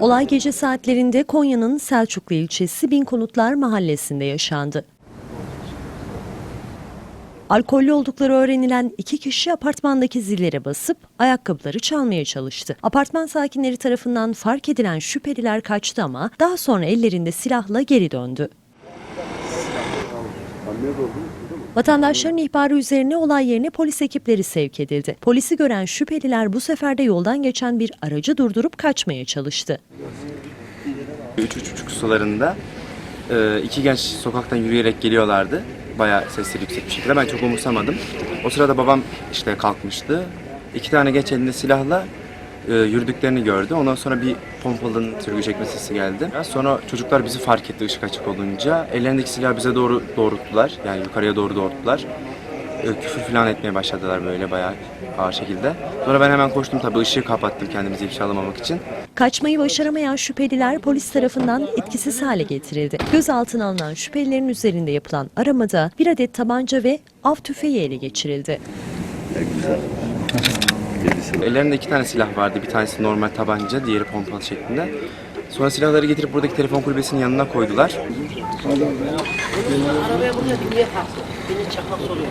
Olay gece saatlerinde Konya'nın Selçuklu ilçesi Binkonutlar mahallesinde yaşandı. Alkollü oldukları öğrenilen iki kişi apartmandaki zillere basıp ayakkabıları çalmaya çalıştı. Apartman sakinleri tarafından fark edilen şüpheliler kaçtı ama daha sonra ellerinde silahla geri döndü. Vatandaşların ihbarı üzerine olay yerine polis ekipleri sevk edildi. Polisi gören şüpheliler bu sefer de yoldan geçen bir aracı durdurup kaçmaya çalıştı. Üç, üç buçuk sularında e, iki genç sokaktan yürüyerek geliyorlardı. Bayağı sesleri yüksek bir şekilde. Ben çok umursamadım. O sırada babam işte kalkmıştı. İki tane genç elinde silahla e, yürüdüklerini gördü. Ondan sonra bir pompalının sürgü çekme sesi geldi. Sonra çocuklar bizi fark etti ışık açık olunca. Ellerindeki silahı bize doğru doğrulttular. Yani yukarıya doğru doğrulttular. E, küfür falan etmeye başladılar böyle bayağı ağır şekilde. Sonra ben hemen koştum tabii ışığı kapattım kendimizi ifşalamamak için. Kaçmayı başaramayan şüpheliler polis tarafından etkisiz hale getirildi. Gözaltına alınan şüphelilerin üzerinde yapılan aramada bir adet tabanca ve av tüfeği ele geçirildi. Ellerinde iki tane silah vardı. Bir tanesi normal tabanca, diğeri pompalı şeklinde. Sonra silahları getirip buradaki telefon kulübesinin yanına koydular. Arabaya buraya niye kalktı? Beni çakmak soruyor.